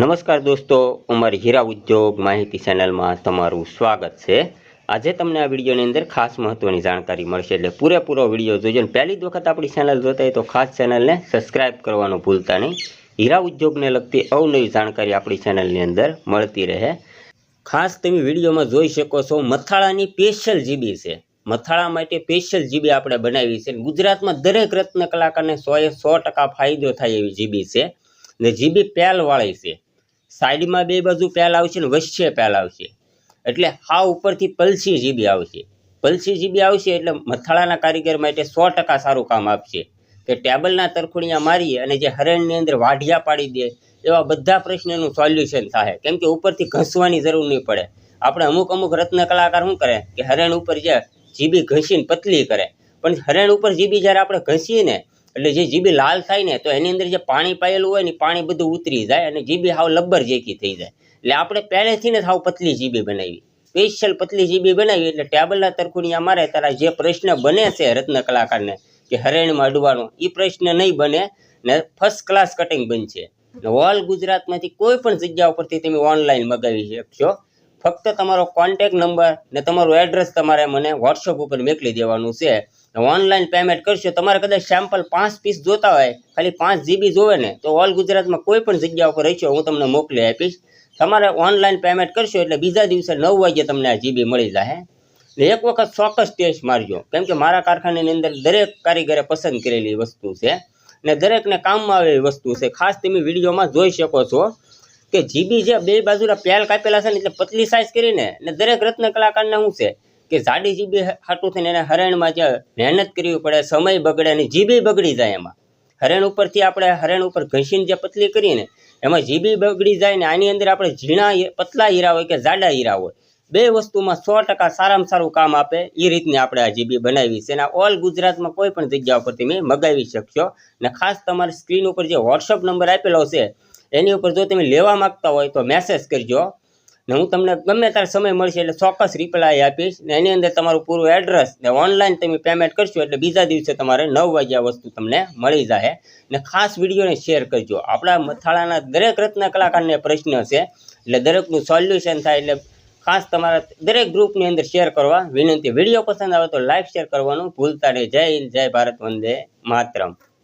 નમસ્કાર દોસ્તો અમારે હીરા ઉદ્યોગ માહિતી ચેનલમાં તમારું સ્વાગત છે. આજે તમને આ વિડીયોની અંદર ખાસ મહત્ત્વની જાણકારી મળશે. એટલે પૂરેપૂરો વીડિયો જોજો અને પહેલી જ વખત આપણી ચેનલ જોતા હોય તો ખાસ ચેનલને સબસ્ક્રાઇબ કરવાનું ભૂલતા નહીં. હીરા ઉદ્યોગને લગતી અવનવી જાણકારી આપણી ચેનલની અંદર મળતી રહે. ખાસ તમે વિડીયોમાં જોઈ શકો છો, મથાળાની સ્પેશિયલ જીબી છે. મથાળા માટે સ્પેશિયલ જીબી આપણે બનાવી છે. ગુજરાતમાં દરેક રત્ન કલાકારને સોએ સો ટકા ફાયદો થાય એવી જીબી છે. ને જીબી પેલવાળી છે. સાઈડમાં બે બાજુ પેલ આવશે ને વચ્ચે પેલ આવશે. એટલે હા ઉપરથી પલસી જીબી આવશે. પલસી જીબી આવશે એટલે મથાળાના કારીગર માટે સો ટકા સારું કામ આપશે. કે ટેબલના તરખુણિયા મારી અને જે હરણની અંદર વાઢિયા પાડી દે, એવા બધા પ્રશ્નનું સોલ્યુશન થાય. કેમ કે ઉપરથી ઘસવાની જરૂર નહીં પડે. આપણે અમુક અમુક રત્ન કલાકાર શું કરે? કે હરણ ઉપર જે જીબી ઘસીને પતલી કરે. પણ હરણ ઉપર જીબી જ્યારે આપણે ઘસીએ ને, એટલે જે જીબી લાલ થાય ને, તો એની અંદર જે પાણી પાયેલું હોય ને પાણી બધું ઉતરી જાય અને જીબી હાવ લબ્બર જેકી થઈ જાય. એટલે આપણે પહેલેથી ને હાવ પતલી જીબી બનાવી. સ્પેશિયલ પતલી જીબી બનાવી એટલે ટેબલના તરખુડિયા મારે તારા જે પ્રશ્ન બને છે રત્ન કલાકારને કે હરેણમાં અડવાનો એ પ્રશ્ન નહીં બને ને ફર્સ્ટ ક્લાસ કટિંગ બનશે. ઓલ ગુજરાતમાંથી કોઈ પણ જગ્યા ઉપરથી તમે ઓનલાઈન મગાવી શકશો. ફક્ત તમારો કોન્ટેક નંબર ને તમારું એડ્રેસ તમારે મને વોટ્સઅપ ઉપર મોકલી દેવાનું છે. ઓનલાઈન પેમેન્ટ કરશો, તમારે કદાચ સેમ્પલ પાંચ પીસ જોતા હોય, ખાલી પાંચ જીબી જોવે ને, તો ઓલ ગુજરાતમાં કોઈ પણ જગ્યા ઉપર રહેશો, હું તમને મોકલી આપીશ. તમારે ઓનલાઈન પેમેન્ટ કરશો એટલે બીજા દિવસે નવ વાગે તમને આ જીબી મળી જશે ને એક વખત ચોક્કસ ટેસ્ટ મારજો. કેમ કે મારા કારખાનાની અંદર દરેક કારીગરે પસંદ કરેલી વસ્તુ છે. ને દરેકને કામમાં આવેલી વસ્તુ છે. ખાસ તમે વિડીયોમાં જોઈ શકો છો. કે જીબી જે બે બાજુના પેલ કાપેલા છે ને એટલે પતલી સાઇઝ કરીને અને દરેક રત્ન કલાકારને શું છે કે જાડી જીબી હાટું થઈને એને હરણમાં જે મહેનત કરવી પડે, સમય બગડે અને જીબી બગડી જાય એમાં. હરણ ઉપરથી આપણે હરણ ઉપર ઘસીને જે પતલી કરીને એમાં જીબી બગડી જાય ને આની અંદર આપણે ઝીણા પતલા હીરા હોય કે જાડા હીરા હોય, બે વસ્તુમાં સો ટકા સારામાં સારું કામ આપે એ રીતની આપણે આ જીબી બનાવી છે. અને ઓલ ગુજરાતમાં કોઈ પણ જગ્યા ઉપર તમે મગાવી શકશો ને ખાસ તમારી સ્ક્રીન ઉપર જે વોટ્સઅપ નંબર આપેલો છે એની ઉપર જો તમે લેવા માગતા હોય તો મેસેજ કરજો. ને હું તમને ગમે ત્યારે સમય મળશે એટલે ચોક્કસ રિપ્લાય આપીશ. ને એની અંદર તમારું પૂરું એડ્રેસ ને ઓનલાઈન તમે પેમેન્ટ કરશો એટલે બીજા દિવસે તમારે નવ વાગ્યા વસ્તુ તમને મળી જાય ને ખાસ વિડીયોને શેર કરજો. આપણા મથાળાના દરેક રત્ન કલાકારને પ્રશ્ન છે. એટલે દરેકનું સોલ્યુશન થાય એટલે ખાસ તમારા દરેક ગ્રુપની અંદર શેર કરવા વિનંતી. વીડિયો પસંદ આવે તો લાઈક શેર કરવાનું ભૂલતા નહીં. જય હિન્દ, જય ભારત, વંદે માતરમ.